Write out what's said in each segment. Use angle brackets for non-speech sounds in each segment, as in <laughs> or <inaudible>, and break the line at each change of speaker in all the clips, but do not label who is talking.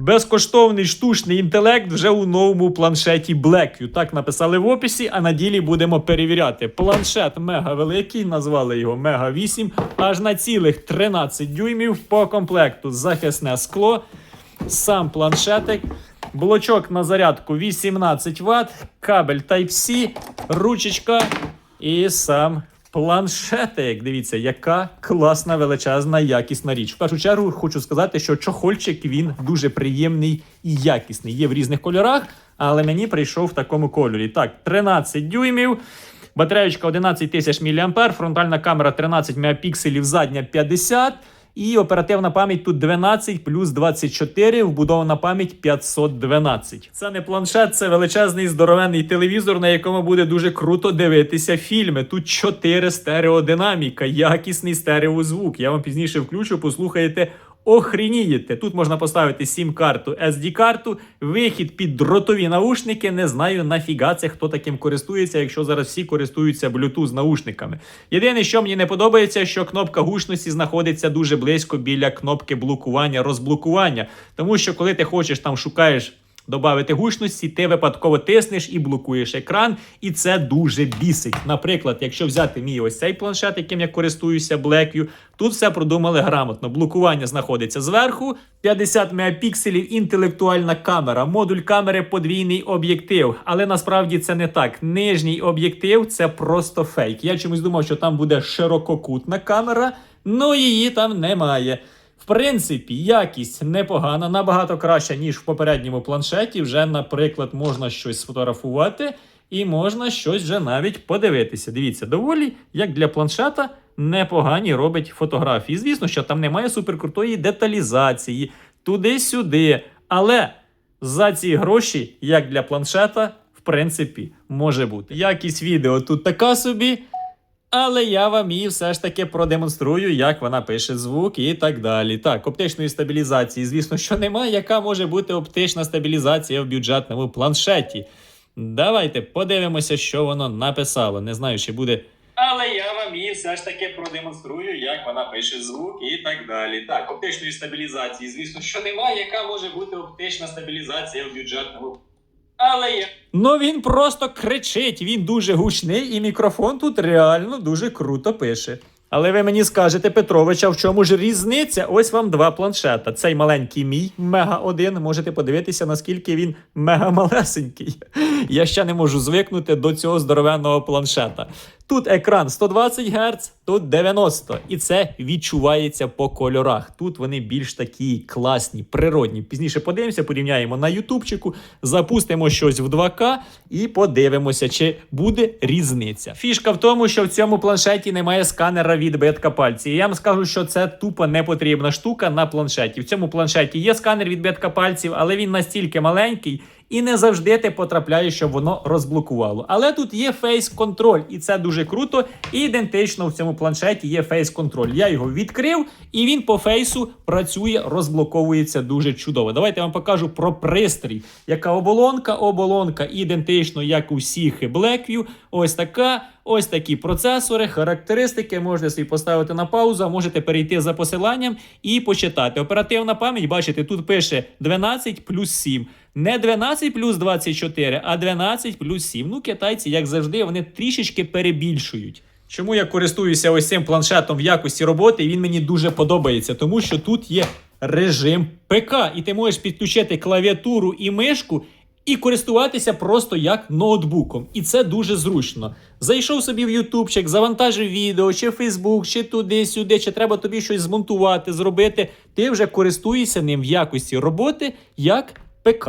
Безкоштовний штучний інтелект вже у новому планшеті Blackview. Так написали в описі, а на ділі будемо перевіряти. Планшет мега великий, назвали його Мега 8, аж на цілих 13 дюймів по комплекту захисне скло, сам планшетик, блочок на зарядку 18 Вт, кабель Type-C, ручечка і сам планшетик. Дивіться, яка класна, величезна, якісна річ. В першу чергу хочу сказати, що чохольчик він дуже приємний і якісний. Є в різних кольорах, але мені прийшов в такому кольорі. Так, 13 дюймів. Батареєчка 11 тисяч мА, фронтальна камера 13 мегапікселів, задня 50. І оперативна пам'ять тут 12 плюс 24, вбудована пам'ять 512. Це не планшет, це величезний здоровенний телевізор, на якому буде дуже круто дивитися фільми. Тут 4 стереодинаміка, якісний стереозвук. Я вам пізніше включу, послухаєте. Охрінієте. Тут можна поставити сім-карту, SD-карту, вихід під дротові наушники. Не знаю нафіга це хто таким користується, якщо зараз всі користуються Bluetooth наушниками. Єдине, що мені не подобається, що кнопка гучності знаходиться дуже близько біля кнопки блокування, розблокування. Тому що коли ти хочеш там шукаєш. Добавити гучності, ти випадково тиснеш і блокуєш екран, і це дуже бісить. Наприклад, якщо взяти мій ось цей планшет, яким я користуюся Blackview, тут все продумали грамотно. Блокування знаходиться зверху, 50 мегапікселів, інтелектуальна камера, модуль камери, подвійний об'єктив. Але насправді це не так. Нижній об'єктив це просто фейк. Я чомусь думав, що там буде ширококутна камера, але її там немає. В принципі, якість непогана, набагато краща, ніж в попередньому планшеті. Вже, наприклад, можна щось сфотографувати і можна щось вже навіть подивитися. Дивіться, доволі, як для планшета, непогані робить фотографії. Звісно, що там немає суперкрутої деталізації, туди-сюди. Але за ці гроші, як для планшета, в принципі, може бути. Якість відео тут така собі. Але я вам її все ж таки продемонструю, як вона пише звук і так далі. Так, оптичної стабілізації, звісно, що немає. Яка може бути оптична стабілізація в бюджетному планшеті? Давайте подивимося, що воно написало. Не знаю, чи буде. Але я вам її все ж таки продемонструю, як вона пише звук і так далі. Так, оптичної стабілізації, звісно, що немає. Яка може бути оптична стабілізація в бюджетному але є. Ну він просто кричить, він дуже гучний, і мікрофон тут реально дуже круто пише. Але ви мені скажете, Петровича, в чому ж різниця? Ось вам два планшета. Цей маленький мій мега 1 Можете подивитися, наскільки він мега малесенький. Я ще не можу звикнути до цього здоровенного планшета. Тут екран 120 Гц, тут 90. І це відчувається по кольорах. Тут вони більш такі класні, природні. Пізніше подивимося, порівняємо на ютубчику, запустимо щось в 2К і подивимося, чи буде різниця. Фішка в тому, що в цьому планшеті немає сканера відбитка пальців. Я вам скажу, що це тупо не потрібна штука на планшеті. В цьому планшеті є сканер відбитка пальців, але він настільки маленький. І не завжди ти потрапляєш, щоб воно розблокувало. Але тут є фейс-контроль, і це дуже круто. І ідентично в цьому планшеті є фейс-контроль. Я його відкрив, і він по фейсу працює, розблоковується дуже чудово. Давайте я вам покажу про пристрій. Яка оболонка? Оболонка ідентично, як у всіх Blackview. Ось така. Ось такі процесори, характеристики. Можете собі поставити на паузу, можете перейти за посиланням і почитати. Оперативна пам'ять, бачите, тут пише 12 плюс 7. Не 12 плюс 24, а 12 плюс 7. Ну, китайці, як завжди, вони трішечки перебільшують. Чому я користуюся ось цим планшетом в якості роботи? і Він мені дуже подобається, тому що тут є режим ПК, і ти можеш підключити клавіатуру і мишку. І користуватися просто як ноутбуком. І це дуже зручно. Зайшов собі в Ютубчик, завантажив відео, чи Фейсбук, чи туди-сюди, чи треба тобі щось змонтувати, зробити. Ти вже користуєшся ним в якості роботи як ПК.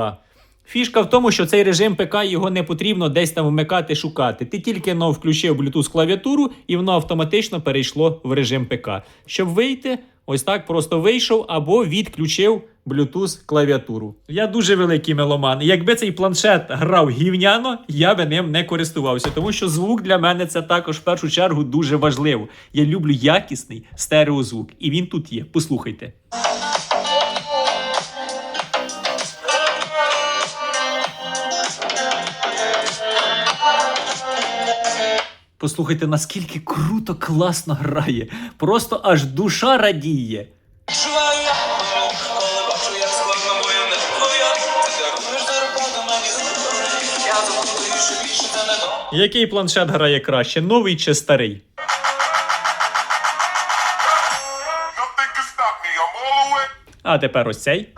Фішка в тому, що цей режим ПК його не потрібно десь там вмикати, шукати. Ти тільки но включив Bluetooth клавіатуру, і воно автоматично перейшло в режим ПК. Щоб вийти, ось так просто вийшов або відключив Bluetooth клавіатуру. Я дуже великий меломан. Якби цей планшет грав гівняно, я би ним не користувався, тому що звук для мене це також в першу чергу дуже важливо. Я люблю якісний стереозвук, і він тут є. Послухайте. Послухайте, наскільки круто, класно грає. Просто аж душа радіє. Який планшет грає краще, новий чи старий? А тепер ось цей.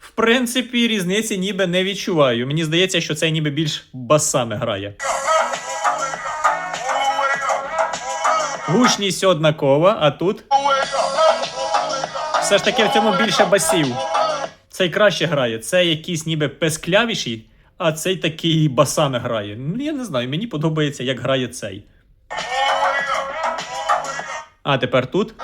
В принципі, різниці ніби не відчуваю. Мені здається, що цей ніби більш басами грає. Гучність однакова, а тут все ж таки в цьому більше басів. Цей краще грає. це якийсь ніби песклявіший, а цей такий басами грає. Ну, я не знаю, мені подобається, як грає цей. А тепер тут.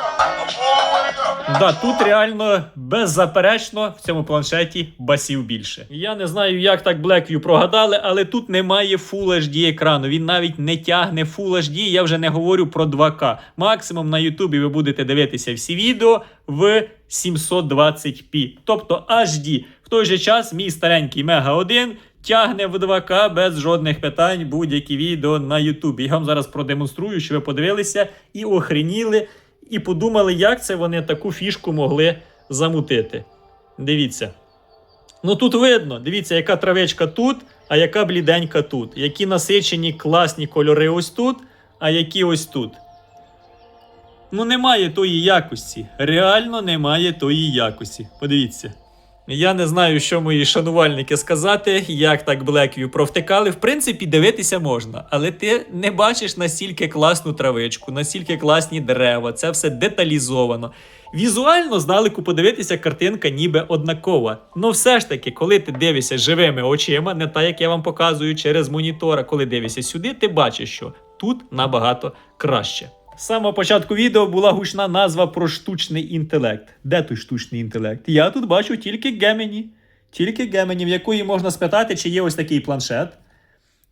Да, тут реально беззаперечно в цьому планшеті басів більше. Я не знаю, як так Blackview прогадали, але тут немає Full HD екрану. Він навіть не тягне Full HD, я вже не говорю про 2К. Максимум на Ютубі ви будете дивитися всі відео в 720p, тобто HD. В той же час мій старенький Mega 1 тягне в 2К без жодних питань будь-які відео на Ютубі. Я вам зараз продемонструю, що ви подивилися і охреніли, і подумали, як це вони таку фішку могли замутити. Дивіться. Ну тут видно, дивіться, яка травечка тут, а яка бліденька тут. Які насичені класні кольори ось тут, а які ось тут. Ну, немає тої якості. Реально немає тої якості. Подивіться. Я не знаю, що мої шанувальники сказати, як так Blackview провтикали. В принципі, дивитися можна, але ти не бачиш настільки класну травичку, настільки класні дерева, це все деталізовано. Візуально здалеку подивитися картинка ніби однакова. Ну все ж таки, коли ти дивишся живими очима, не так як я вам показую через монітор, а коли дивишся сюди, ти бачиш, що тут набагато краще. З самого початку відео була гучна назва про штучний інтелект. Де той штучний інтелект? Я тут бачу тільки Gemini. Тільки Gemini, в якої можна спитати, чи є ось такий планшет.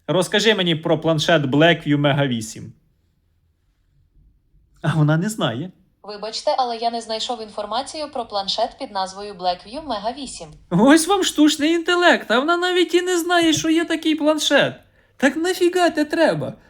Розкажи мені про планшет Blackview Mega 8. А вона не знає.
Вибачте, але я не знайшов інформацію про планшет під назвою Blackview Mega 8.
Ось вам штучний інтелект, а вона навіть і не знає, що є такий планшет. Так нафіга те треба? <laughs>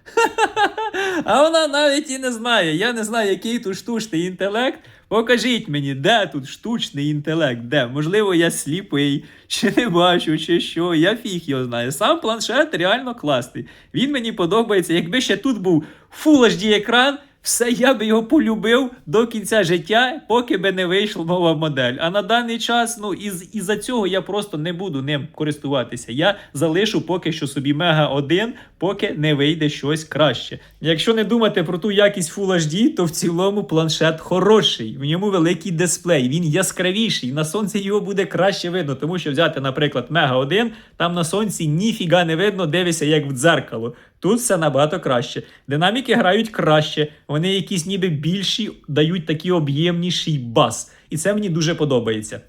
А вона навіть і не знає. Я не знаю, який тут штучний інтелект. Покажіть мені, де тут штучний інтелект? Де? Можливо, я сліпий, чи не бачу, чи що. Я фіг його знаю. Сам планшет реально класний. Він мені подобається. Якби ще тут був Full HD екран, все я би його полюбив до кінця життя, поки би не вийшла нова модель. А на даний час, ну із із-за цього я просто не буду ним користуватися. Я залишу поки що собі Мега 1, поки не вийде щось краще. Якщо не думати про ту якість Full HD, то в цілому планшет хороший. В ньому великий дисплей, він яскравіший. На сонці його буде краще видно, тому що взяти, наприклад, Мега 1, там на сонці ніфіга не видно, дивишся як в дзеркало. Тут все набагато краще. Динаміки грають краще, вони якісь ніби більші, дають такий об'ємніший бас. І це мені дуже подобається.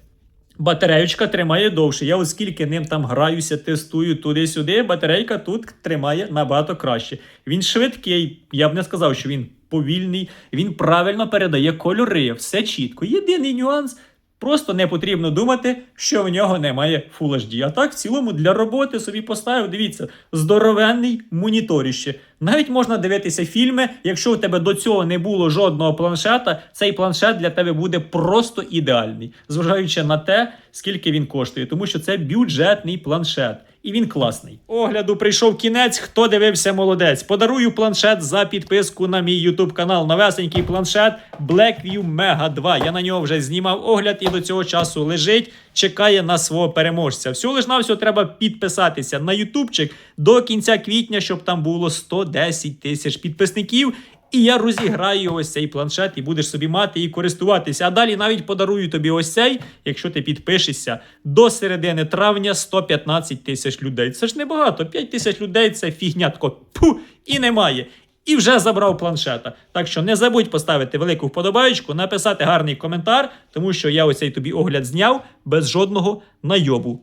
Батареючка тримає довше. Я оскільки ним там граюся, тестую туди-сюди, батарейка тут тримає набагато краще. Він швидкий, я б не сказав, що він повільний, він правильно передає кольори, все чітко. Єдиний нюанс. Просто не потрібно думати, що в нього немає Full HD. А так, в цілому, для роботи собі поставив, дивіться, здоровенний моніторіще. Навіть можна дивитися фільми. Якщо у тебе до цього не було жодного планшета, цей планшет для тебе буде просто ідеальний, зважаючи на те, скільки він коштує, тому що це бюджетний планшет. І він класний. Огляду прийшов кінець. Хто дивився, молодець. Подарую планшет за підписку на мій YouTube канал. Новесенький планшет Blackview Mega 2. Я на нього вже знімав огляд і до цього часу лежить. Чекає на свого переможця. Всього лиш навсього треба підписатися на ютубчик до кінця квітня, щоб там було 110 тисяч підписників. І я розіграю ось цей планшет, і будеш собі мати і користуватися. А далі навіть подарую тобі ось цей, якщо ти підпишешся до середини травня 115 тисяч людей. Це ж небагато. 5 тисяч людей це фігня тако пу, і немає. І вже забрав планшета. Так що не забудь поставити велику вподобаєчку, написати гарний коментар, тому що я ось цей тобі огляд зняв без жодного найобу.